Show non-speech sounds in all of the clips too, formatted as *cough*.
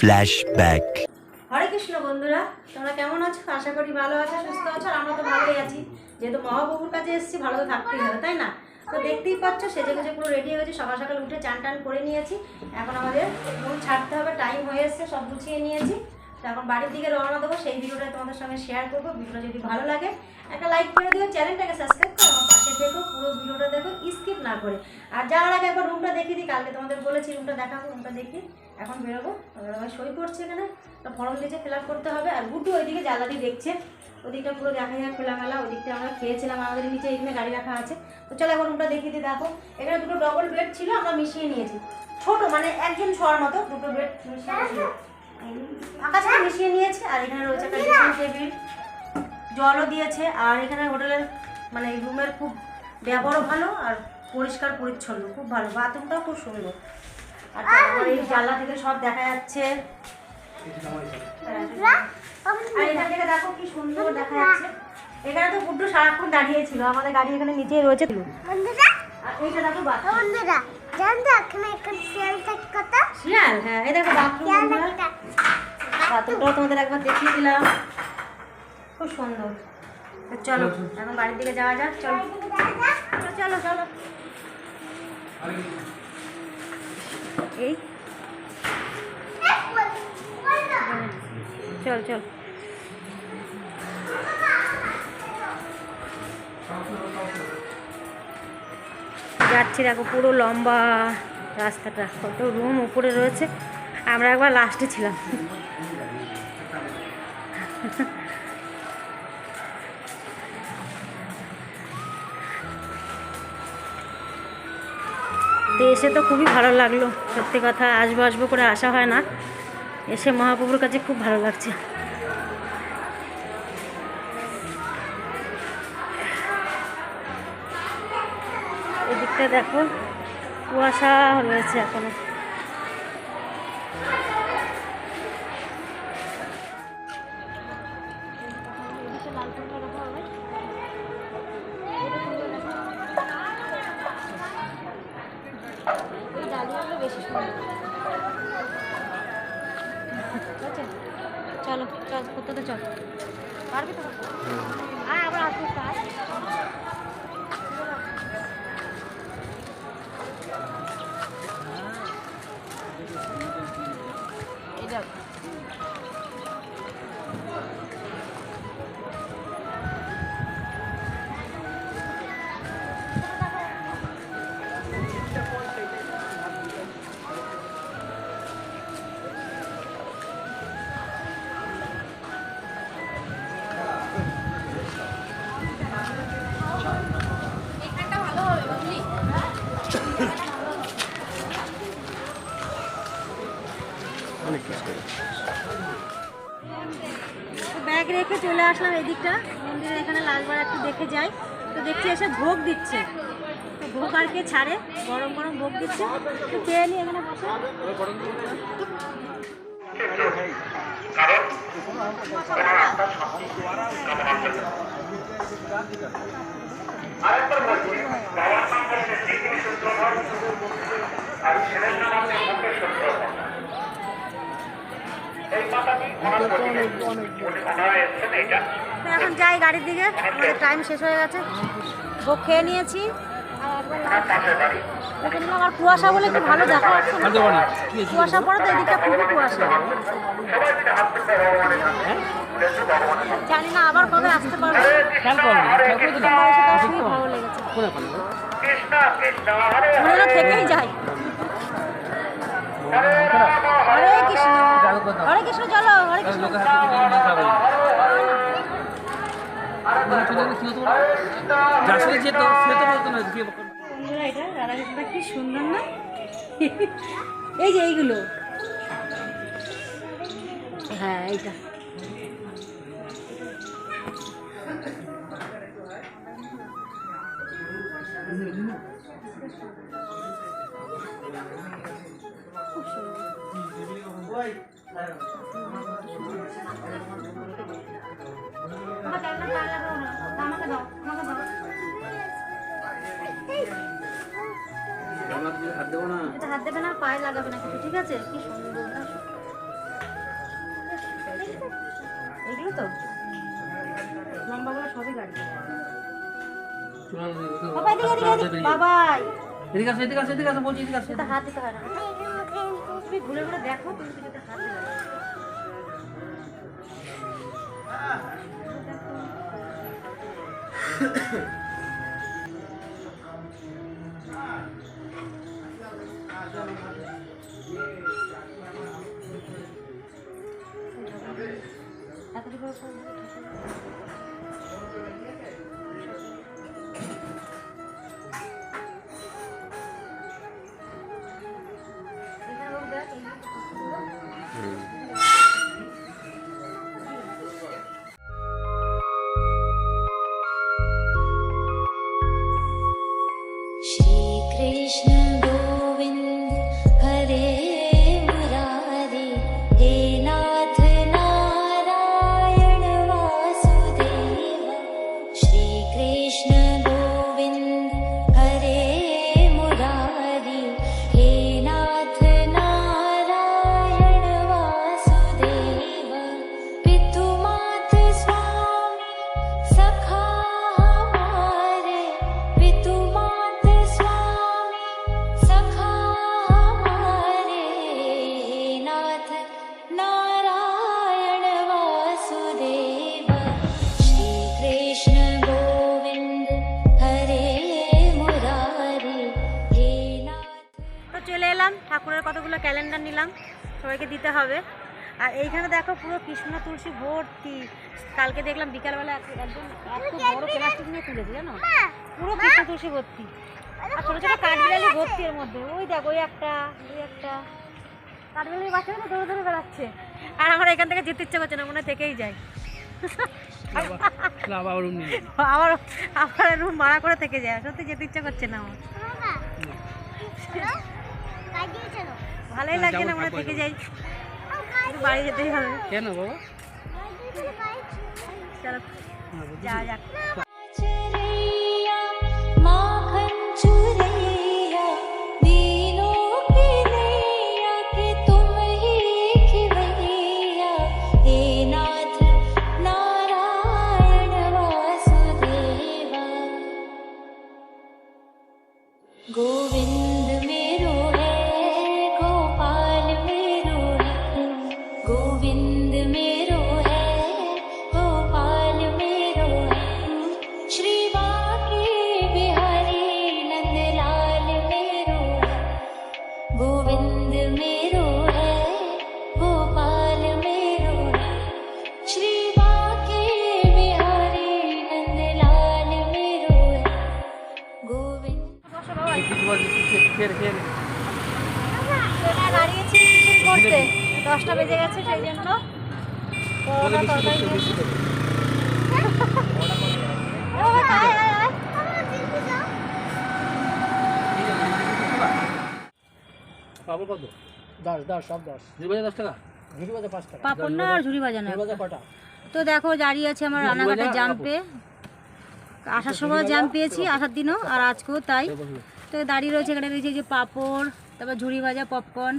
Flashback হরে কৃষ্ণ বন্ধুরা তোমরা কেমন আছো? আশা করি ভালো আছো সুস্থ আছো আমরা তো ভালোই আছি। যেহেতু মহাপ্রভুর কাছে এসেছি ভালো তো থাকতেই হবে তাই না? তো দেখতেই পাচ্ছ সেজে গেছে পুরো রেডি হয়েছে সকাল সকাল উঠে চান টান করে নিয়েছি। এখন আমাদের মন ছাড়তে হবে টাইম হয়ে এসছে সব গুছিয়ে নিয়েছি। তো এখন বাড়ির দিকে রওনা দেবো সেই ভিডিওটা তোমাদের সঙ্গে শেয়ার করব। ভিডিওটা যদি ভালো লাগে একটা লাইক করে দিও চ্যানেলটাকে সাবস্ক্রাইব করো দেখো, পুরো ভিডিওটা দেখো স্কিপ না করে। আর যাওয়ার আগে একবার রুমটা দেখিয়ে দিই, কালকে তোমাদের বলেছি রুমটা দেখাবো রুমটা দেখি। এখন বেরোবো সই করছে এখানে। ফর্ম দিয়েছে ফিল করতে হবে। আর গুটু ওইদিকে জ্বালাদি দেখছে। ওদিকটা পুরো দেখা যায় খোলামেলা, ওদিকটা আমরা খেয়েছিলাম, আমাদের নিচে এখানে গাড়ি রাখা আছে। তো চলো এখন রুমটা দেখিয়ে দিই, দেখো। এখানে দুটো ডবল বেড ছিল, আমরা মিশিয়ে নিয়েছি। ছোট মানে একজন শোয়ার মতো দুটো বেড মিশিয়ে আকাশে মিশিয়ে নিয়েছে, আর এখানে রয়েছে একটা টেবিল জলও দিয়েছে, আর এখানে হোটেলের মানে রুমের খুব ব্যবহারও ভালো আর পরিষ্কার পরিচ্ছন্ন খুব ভালো। বাথরুমটাও খুব সুন্দর। আর তারপরে এই জানলা থেকে সব দেখা যাচ্ছে। আর এখান থেকে দেখো কি সুন্দর দেখা যাচ্ছে। এখানে তো গুড্ডু সারাক্ষণ দাঁড়িয়ে ছিল আমাদের গাড়ি এখানে নিচেই রয়েছে। বন্ধুরা আর এইটা দেখো বন্ধুরা শিয়াল হ্যাঁ এই দেখো বাথরুম বাথরুমটাও তোমাদের একবার দেখিয়ে দিলাম। খুব সুন্দর। তো চলো এখন বাড়ির দিকে যাওয়া যাক চলো। চলো চলো। এই। চল চল। যাচ্ছি দেখো পুরো লম্বা রাস্তাটা কত রুম উপরে রয়েছে। আমরা একবার লাস্টে ছিলাম। তো এসে তো খুবই ভালো লাগল। সত্যি কথা, আসব আসব করে আসা হয় না। এসে মহাপ্রভুর কাছে খুব ভালো লাগছে। এদিকটা দেখো, কুয়াশা রয়েছে এখনও। চলো কাজ করতে তো চলো। পারবি তো? আয় আবার আসব কাজ ব্যাগ রেখে চলে আসলাম এদিকটা। মন্দিরের এখানে লালবার একটু দেখে যাই। তো দেখছি এসে ভোগ দিচ্ছে। ভোগ আর কে ছাড়ে? গরম গরম ভোগ দিচ্ছে। তো খেয়ে নি এখানে বসে। তো এখন যাই গাড়ির দিকে আমাদের টাইম শেষ হয়ে গেছে। ভোগ খেয়ে নিয়েছি। আর কুয়াশা বলে একটু ভালো দেখা যাচ্ছে কুয়াশা পড়ে তো এদিকটা খুবই কুয়াশা। জানি না আবার কবে আসতে পারব। ভালো লেগেছে থেকেই যাই হরে কৃষ্ণ হরে কৃষ্ণ চলো হরে কৃষ্ণ সুন্দর না এই যে এইগুলো হ্যাঁ এইটা। আমার দিকে হাত দেবো না? এটা হাত দেবে না পায়ে লাগাবে না কিছু ঠিক আছে? কি সুন্দর আসো। এগুলো তো? লম্বাগুলো সবই গাড়ি বাবা এদিকে এদিকে এদিকে। বেরিয়ে- এদিকে আসো এদিকে আসো এদিকে আসো বলছি এদিকে আসো। এটা হাত দিতে হয় না। তুমি ঘুরে ঘুরে দেখো তুমি কিছুতে হাত *coughs* দেবে না। Burası oldu. Onu öğrendiğine geldim. চলে এলাম ঠাকুরের কতগুলো ক্যালেন্ডার নিলাম সবাইকে দিতে হবে। আর এইখানে দেখো পুরো কৃষ্ণ তুলসী ভর্তি। কালকে দেখলাম বিকালবেলা এক- একদম এত বড় প্লাস্টিক নিয়ে তুলেছে জানো? পুরো কৃষ্ণ তুলসী ভর্তি। আর ছোটো ছোটো কাঠবিড়ালি ভর্তি এর মধ্যে। ওই দেখো ওই একটা ওই একটা। কাঠবিড়ালি বাচ্চাগুলো দৌড়ে দৌড়ে বেড়াচ্ছে। আর আমার এখান থেকে যেতে ইচ্ছে করছে না মনে থেকেই যায়। আবার রুম আবার আবার রুম ভাড়া করে থেকে যায়। সত্যি যেতে ইচ্ছে করছে না আমার। ভালোই লাগছে না আমরা থেকে যাই। বাড়ি যেতেই হবে। কেন বাবা? চলো হ্যাঁ, যা যাক। খেয়ে- খেয়ে- দাঁড়িয়েছি করতে। দশটা বেজে গেছে সেই জন্য। কত? দশ দশ সব দশ। দশ টাকা? ঝুড়ি পাঁচ টাকা। পাপড় না আর ঝুড়ি কটা? তো দেখো দাঁড়িয়ে আছে আমার রানাঘাটে জাম পেয়ে। আসার সময় জাম পেয়েছি আসার দিনও আর আজকেও তাই। তো দাঁড়িয়ে রয়েছে এখানে রয়েছে যে পাপড় তারপর ঝুড়ি ভাজা পপকর্ন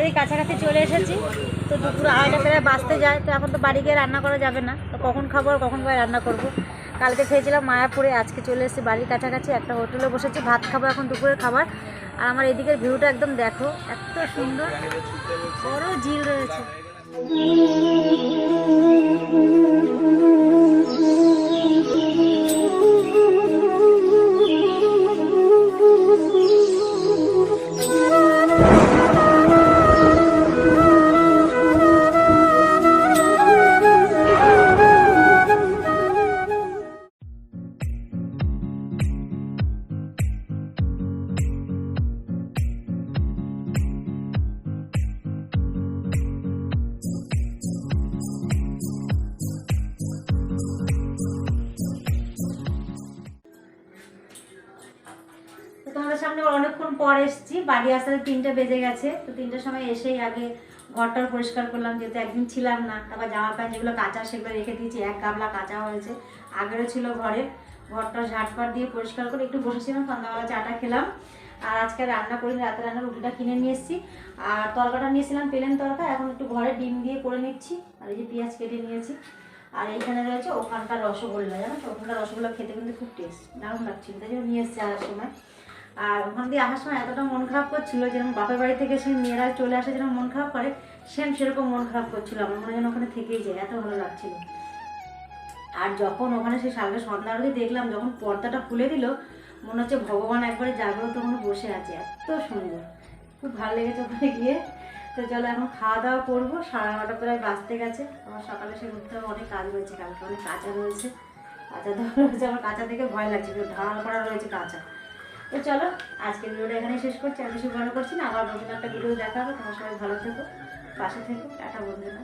বাড়ির কাছাকাছি চলে এসেছি। তো দুপুর আড়াইটা প্রায় বাঁচতে যায়, তো এখন তো বাড়ি গিয়ে রান্না করা যাবে না। তো কখন খাব আর কখন করে রান্না করব? কালকে খেয়েছিলাম মায়াপুরে, আজকে চলে এসেছি বাড়ির কাছাকাছি, একটা হোটেলে বসেছি, ভাত খাব এখন দুপুরের খাবার। আর আমার এদিকের ভিউটা একদম দেখো, এত সুন্দর, বড় ঝিল রয়েছে। পর এসেছি, বাড়ি আসতে তিনটে বেজে গেছে, তো তিনটের সময় এসেই আগে ঘরটার পরিষ্কার করলাম, যেহেতু একদিন ছিলাম না তারপর জামা প্যান্ট যেগুলো কাঁচা সেগুলো রেখে দিয়েছি, এক গাবলা কাঁচা হয়েছে, আগেরও ছিল ঘরে ঘরটা ঝাটপাট দিয়ে পরিষ্কার করে একটু বসেছিলাম, সন্ধ্যাবেলা চাটা খেলাম, আর আজকে রান্না করি, রাতে রান্নার রুটিটা কিনে নিয়ে এসেছি, আর তরকাটা নিয়েছিলাম, পেলেন তরকা, এখন একটু ঘরে ডিম দিয়ে করে নিচ্ছি, আর এই যে পেঁয়াজ কেটে নিয়েছি, আর এইখানে রয়েছে ওখানকার রসগোল্লা, জানো তো, ওখানকার রসগোল্লা খেতে কিন্তু খুব টেস্ট দারুণ লাগছিল, তাই জন্য নিয়ে এসেছি আসার সময়। আর ওখান দিয়ে আসার সময় এতটা মন খারাপ করছিল, যেরকম বাপের বাড়ি থেকে সে মেয়েরা চলে আসে যেরকম মন খারাপ করে সেম সেরকম মন খারাপ করছিল। আমার মনে যেন ওখানে থেকেই যায়, এত ভালো লাগছিল। আর যখন ওখানে সেই সালটা সন্ধ্যা আরতি দেখলাম, যখন পর্দাটা খুলে দিল, মনে হচ্ছে ভগবান একবারে জাগ্রত মনে বসে আছে, এত সুন্দর। খুব ভালো লেগেছে ওখানে গিয়ে। তো চলো এখন খাওয়া দাওয়া করব, সাড়ে নটা প্রায় বাজতে গেছে। আমার সকালে সে উঠতে হবে, অনেক কাজ রয়েছে কালকে, অনেক কাঁচা রয়েছে। কাঁচা দেওয়া রয়েছে, আমার কাঁচা থেকে ভয় লাগছে ঢাল করা রয়েছে কাঁচা। তো চলো আজকে ভিডিওটা এখানে শেষ করছি। আমি ভালো করছি না, আবার নতুন একটা ভিডিও দেখা হবে তোমার সবাই ভালো থেকো, পাশে থেকো। টাটা বন্ধুরা।